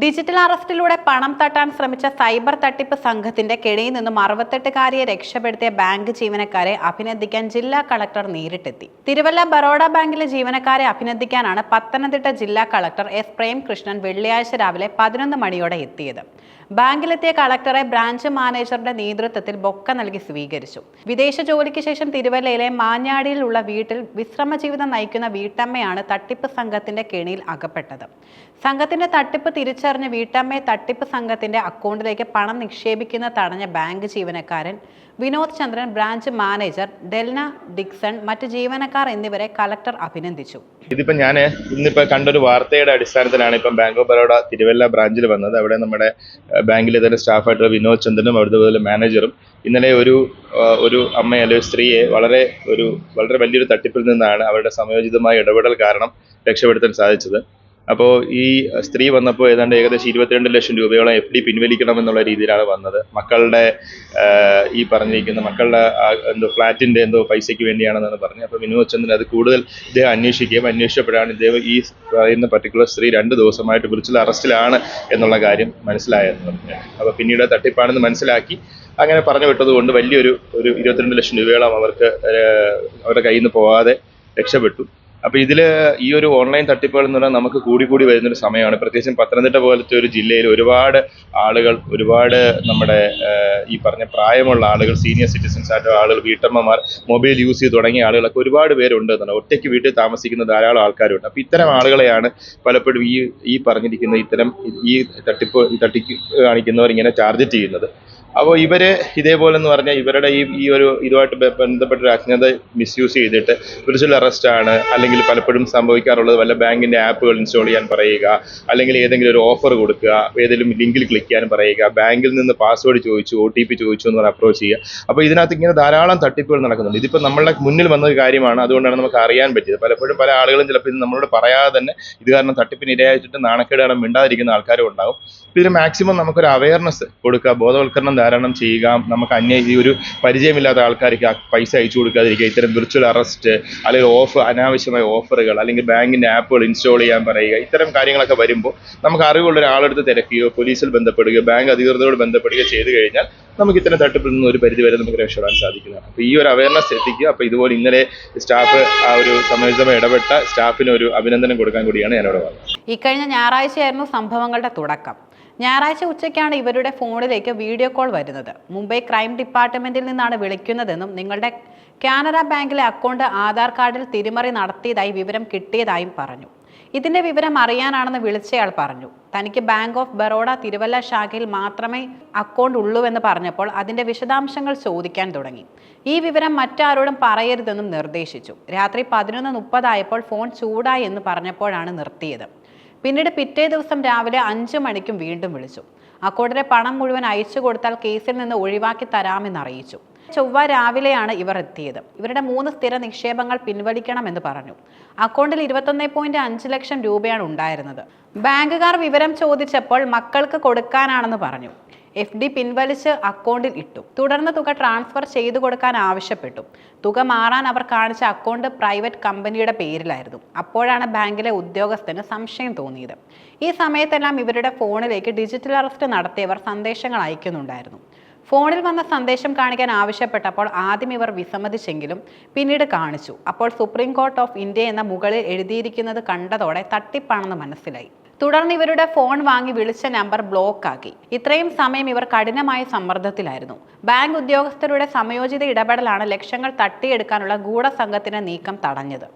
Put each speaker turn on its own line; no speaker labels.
Digital അറസ്റ്റിലൂടെ പണം തട്ടാൻ ശ്രമിച്ച സൈബർ തട്ടിപ്പ് സംഘത്തിന്റെ കെണിയിൽ നിന്നും അറുപത്തെട്ടുകാരിയെ രക്ഷപ്പെടുത്തിയ ബാങ്ക് ജീവനക്കാരെ അഭിനന്ദിക്കാൻ ജില്ലാ കളക്ടർ നേരിട്ടെത്തി. തിരുവല്ല ബറോഡ ബാങ്കിലെ ജീവനക്കാരെ അഭിനന്ദിക്കാനാണ് പത്തനംതിട്ട ജില്ലാ കളക്ടർ എസ് പ്രേംകൃഷ്ണൻ വെള്ളിയാഴ്ച രാവിലെ പതിനൊന്ന് മണിയോടെ എത്തിയത്. ബാങ്കിലെത്തിയ കളക്ടറെ ബ്രാഞ്ച് മാനേജറുടെ നേതൃത്വത്തിൽ ബൊക്ക നൽകി സ്വീകരിച്ചു. വിദേശ ജോലിക്ക് ശേഷം തിരുവല്ലയിലെ മാഞ്ഞാടിയിലുള്ള വീട്ടിൽ വിശ്രമ ജീവിതം നയിക്കുന്ന വീട്ടമ്മയാണ് തട്ടിപ്പ് സംഘത്തിന്റെ കെണിയിൽ അകപ്പെട്ടത്. സംഘത്തിന്റെ തട്ടിപ്പ് തിരിച്ചറിഞ്ഞ വീട്ടമ്മയെ തട്ടിപ്പ് സംഘത്തിന്റെ അക്കൗണ്ടിലേക്ക് പണം നിക്ഷേപിക്കുന്ന തടഞ്ഞ ബാങ്ക് ജീവനക്കാരൻ Vinod Chandran branch manager Delna Dixon മറ്റ് ജീവനക്കാർ എന്നിവരെ കളക്ടർ അഭിനന്ദിച്ചു.
ഇതിപ്പോ ഞാൻ ഇന്നിപ്പോ കണ്ടൊരു വാർത്തയുടെ അടിസ്ഥാനത്തിലാണ് ഇപ്പം ബാങ്ക് ഓഫ് ബറോഡ തിരുവല്ല ബ്രാഞ്ചിൽ വന്നത്. അവിടെ നമ്മുടെ ബാങ്കിലെ തന്നെ സ്റ്റാഫായിട്ടുള്ള വിനോദ് ചന്ദ്രനും അവിടുത്തെ പോലെ മാനേജറും ഇന്നലെ ഒരു ഒരു അമ്മ അല്ലെങ്കിൽ സ്ത്രീയെ വളരെ ഒരു വളരെ വലിയൊരു തട്ടിപ്പിൽ നിന്നാണ് അവരുടെ സമയോചിതമായ ഇടപെടൽ കാരണം രക്ഷപ്പെടുത്താൻ സാധിച്ചത്. അപ്പോൾ ഈ സ്ത്രീ വന്നപ്പോൾ ഏതാണ്ട് ഏകദേശം ഇരുപത്തിരണ്ട് ലക്ഷം രൂപയോളം എഫ് ഡി പിൻവലിക്കണം എന്നുള്ള രീതിയിലാണ് വന്നത്. മക്കളുടെ ഈ പറഞ്ഞിരിക്കുന്ന മക്കളുടെ എന്തോ ഫ്ലാറ്റിന്റെ എന്തോ പൈസയ്ക്ക് വേണ്ടിയാണെന്നാണ് പറഞ്ഞത്. അപ്പോൾ വിനോദ് ചന്ദ്രൻ അത് കൂടുതൽ ഇദ്ദേഹം അന്വേഷിക്കുകയും അന്വേഷിച്ചപ്പോഴാണ് ഇദ്ദേഹം ഈ പറയുന്ന പർട്ടിക്കുലർ സ്ത്രീ രണ്ട് ദിവസമായിട്ട് വിളിച്ചത് അറസ്റ്റിലാണ് എന്നുള്ള കാര്യം മനസ്സിലായെന്ന് പറഞ്ഞു അപ്പോൾ പിന്നീട് തട്ടിപ്പാണെന്ന് മനസ്സിലാക്കി. അങ്ങനെ പറഞ്ഞു വിട്ടതുകൊണ്ട് വലിയൊരു ഒരു ഇരുപത്തിരണ്ട് ലക്ഷം രൂപയോളം അവർക്ക് അവരുടെ കയ്യിൽ നിന്ന് പോകാതെ രക്ഷപ്പെട്ടു. അപ്പോൾ ഇതിൽ ഈ ഒരു ഓൺലൈൻ തട്ടിപ്പുകൾ എന്ന് പറഞ്ഞാൽ നമുക്ക് കൂടി കൂടി വരുന്നൊരു സമയമാണ്. പ്രത്യേകിച്ചും പത്തനംതിട്ട പോലത്തെ ഒരു ജില്ലയിൽ ഒരുപാട് ആളുകൾ ഒരുപാട് നമ്മുടെ ഈ പറഞ്ഞ പ്രായമുള്ള ആളുകൾ സീനിയർ സിറ്റിസൺസ് ആയിട്ടുള്ള ആളുകൾ വീട്ടമ്മമാർ മൊബൈൽ യൂസ് ചെയ്ത് തുടങ്ങിയ ആളുകളൊക്കെ ഒരുപാട് പേരുണ്ട് എന്നുള്ള ഒറ്റയ്ക്ക് വീട്ടിൽ താമസിക്കുന്ന ധാരാളം ആൾക്കാരുണ്ട്. അപ്പോൾ ഇത്തരം ആളുകളെയാണ് പലപ്പോഴും ഈ ഈ പറഞ്ഞിരിക്കുന്ന ഇത്തരം ഈ തട്ടിപ്പ് തട്ടിക്ക് കാണിക്കുന്നവർ ഇങ്ങനെ ടാർഗറ്റ് ചെയ്യുന്നത്. അപ്പോൾ ഇവർ ഇതേപോലെ എന്ന് പറഞ്ഞാൽ ഇവരുടെ ഈ ഈ ഒരു ഇതുമായിട്ട് ബന്ധപ്പെട്ട ഒരു അജ്ഞത മിസ്യൂസ് ചെയ്തിട്ട് വിർച്വൽ അറസ്റ്റ് ആണ് അല്ലെങ്കിൽ പലപ്പോഴും സംഭവിക്കാറുള്ളത് വല്ല ബാങ്കിന്റെ ആപ്പുകൾ ഇൻസ്റ്റാൾ ചെയ്യാൻ പറയുക അല്ലെങ്കിൽ ഏതെങ്കിലും ഒരു ഓഫർ കൊടുക്കുക ഏതെങ്കിലും ലിങ്കിൽ ക്ലിക്ക് ചെയ്യാൻ പറയുക ബാങ്കിൽ നിന്ന് പാസ്വേഡ് ചോദിച്ചു ഒ ടി പി ചോദിച്ചു എന്ന് പറഞ്ഞ് അപ്രോച്ച് ചെയ്യുക. അപ്പോൾ ഇതിനകത്ത് ഇങ്ങനെ ധാരാളം തട്ടിപ്പുകൾ നടക്കുന്നുണ്ട്. ഇതിപ്പോൾ നമ്മളുടെ മുന്നിൽ വന്ന കാര്യമാണ് അതുകൊണ്ടാണ് നമുക്ക് അറിയാൻ പറ്റിയത്. പലപ്പോഴും പല ആളുകളും ചിലപ്പോൾ ഇത് നമ്മളോട് പറയാതെ തന്നെ ഇത് കാരണം തട്ടിപ്പിന് ഇരയായിട്ട് നാണക്കേട് കാരണം മിണ്ടാതിരിക്കുന്ന ആൾക്കാരും ഉണ്ടാകും ഇതിന് മാക്സിമം നമുക്കൊരു അവയർനെസ് കൊടുക്കുക ബോധവൽക്കരണം ധാരാളം ചെയ്യുക. നമുക്ക് അന്യ ഈ ഒരു പരിചയമില്ലാത്ത ആൾക്കാർക്ക് പൈസ അയച്ചു കൊടുക്കാതിരിക്കുക. ഇത്തരം വിർച്വൽ അറസ്റ്റ് അല്ലെങ്കിൽ ഓഫ് അനാവശ്യമായ ഓഫറുകൾ അല്ലെങ്കിൽ ബാങ്കിന്റെ ആപ്പുകൾ ഇൻസ്റ്റാൾ ചെയ്യാൻ പറയുക. ഇത്തരം കാര്യങ്ങളൊക്കെ വരുമ്പോൾ നമുക്ക് അറിവുള്ള ഒരാളെടുത്ത് തിരക്കുകയോ പോലീസിൽ ബന്ധപ്പെടുകയോ ബാങ്ക് അധികൃതരോട് ബന്ധപ്പെടുകയോ ചെയ്തു കഴിഞ്ഞാൽ നമുക്ക് ഇത്തരം തട്ടിപ്പിൽ നിന്ന് ഒരു പരിധി വരെ നമുക്ക് രക്ഷപ്പെടാൻ സാധിക്കുന്നതാണ്. അപ്പോൾ ഈ ഒരു അവയർനെസ് എത്തിക്കുക. അപ്പോൾ ഇതുപോലെ ഇന്നലെ സ്റ്റാഫ് ആ ഒരു സമയസമയം ഇടപെട്ട സ്റ്റാഫിന് ഒരു അഭിനന്ദനം കൊടുക്കാൻ കൂടിയാണ് ഞാനിവിടെ പറഞ്ഞത്
ഇക്കഴിഞ്ഞ ഞായറാഴ്ചയായിരുന്നു സംഭവങ്ങളുടെ തുടക്കം. ഞായറാഴ്ച ഉച്ചയ്ക്കാണ് ഇവരുടെ ഫോണിലേക്ക് വീഡിയോ കോൾ വരുന്നത്. മുംബൈ ക്രൈം ഡിപ്പാർട്ട്മെന്റിൽ നിന്നാണ് വിളിക്കുന്നതെന്നും നിങ്ങളുടെ കാനറ ബാങ്കിലെ അക്കൗണ്ട് ആധാർ കാർഡിൽ തിരിമറി നടത്തിയതായി വിവരം കിട്ടിയതായും പറഞ്ഞു. ഇതിന്റെ വിവരം അറിയാനാണെന്ന് വിളിച്ചയാൾ പറഞ്ഞു. തനിക്ക് ബാങ്ക് ഓഫ് ബറോഡ തിരുവല്ല ശാഖയിൽ മാത്രമേ അക്കൗണ്ട് ഉള്ളൂവെന്ന് പറഞ്ഞപ്പോൾ അതിന്റെ വിശദാംശങ്ങൾ ചോദിക്കാൻ തുടങ്ങി. ഈ വിവരം മറ്റാരോടും പറയരുതെന്നും നിർദ്ദേശിച്ചു. രാത്രി പതിനൊന്ന് മുപ്പതായപ്പോൾ ഫോൺ ചൂടായി എന്ന് പറഞ്ഞപ്പോഴാണ് നിർത്തിയത്. പിന്നീട് പിറ്റേ ദിവസം രാവിലെ അഞ്ചു മണിക്കും വീണ്ടും വിളിച്ചു. അക്കൗണ്ടിലെ പണം മുഴുവൻ അയച്ചു കൊടുത്താൽ കേസിൽ നിന്ന് ഒഴിവാക്കി തരാമെന്ന് അറിയിച്ചു. ചൊവ്വ രാവിലെയാണ് ഇവർ എത്തിയത്. ഇവരുടെ മൂന്ന് സ്ഥിര നിക്ഷേപങ്ങൾ പിൻവലിക്കണമെന്ന് പറഞ്ഞു. അക്കൗണ്ടിൽ ഇരുപത്തൊന്ന് പോയിന്റ് അഞ്ച് ലക്ഷം രൂപയാണ് ഉണ്ടായിരുന്നത്. ബാങ്കുകാർ വിവരം ചോദിച്ചപ്പോൾ മക്കൾക്ക് കൊടുക്കാനാണെന്ന് പറഞ്ഞു. എഫ് ഡി പിൻവലിച്ച് അക്കൗണ്ടിൽ ഇട്ടു. തുടർന്ന് തുക ട്രാൻസ്ഫർ ചെയ്തു കൊടുക്കാൻ ആവശ്യപ്പെട്ടു. തുക മാറാൻ അവർ കാണിച്ച അക്കൗണ്ട് പ്രൈവറ്റ് കമ്പനിയുടെ പേരിലായിരുന്നു. അപ്പോഴാണ് ബാങ്കിലെ ഉദ്യോഗസ്ഥന് സംശയം തോന്നിയത്. ഈ സമയത്തെല്ലാം ഇവരുടെ ഫോണിലേക്ക് ഡിജിറ്റൽ അറസ്റ്റ് നടത്തിയവർ സന്ദേശങ്ങൾ അയക്കുന്നുണ്ടായിരുന്നു. ഫോണിൽ വന്ന സന്ദേശം കാണിക്കാൻ ആവശ്യപ്പെട്ടപ്പോൾ ആദ്യം ഇവർ വിസമ്മതിച്ചെങ്കിലും പിന്നീട് കാണിച്ചു. അപ്പോൾ സുപ്രീം കോർട്ട് ഓഫ് ഇന്ത്യ എന്ന മുകളിൽ എഴുതിയിരിക്കുന്നത് കണ്ടതോടെ തട്ടിപ്പാണെന്ന് മനസ്സിലായി. തുടർന്ന് ഇവരുടെ ഫോൺ വാങ്ങി വിളിച്ച നമ്പർ ബ്ലോക്ക് ആക്കി. ഇത്രയും സമയം ഇവർ കഠിനമായ സമ്മർദ്ദത്തിലായിരുന്നു. ബാങ്ക് ഉദ്യോഗസ്ഥരുടെ സമയോചിത ഇടപെടലാണ് ലക്ഷങ്ങൾ തട്ടിയെടുക്കാനുള്ള ഗൂഢസംഘത്തിന്റെ നീക്കം തടഞ്ഞത്.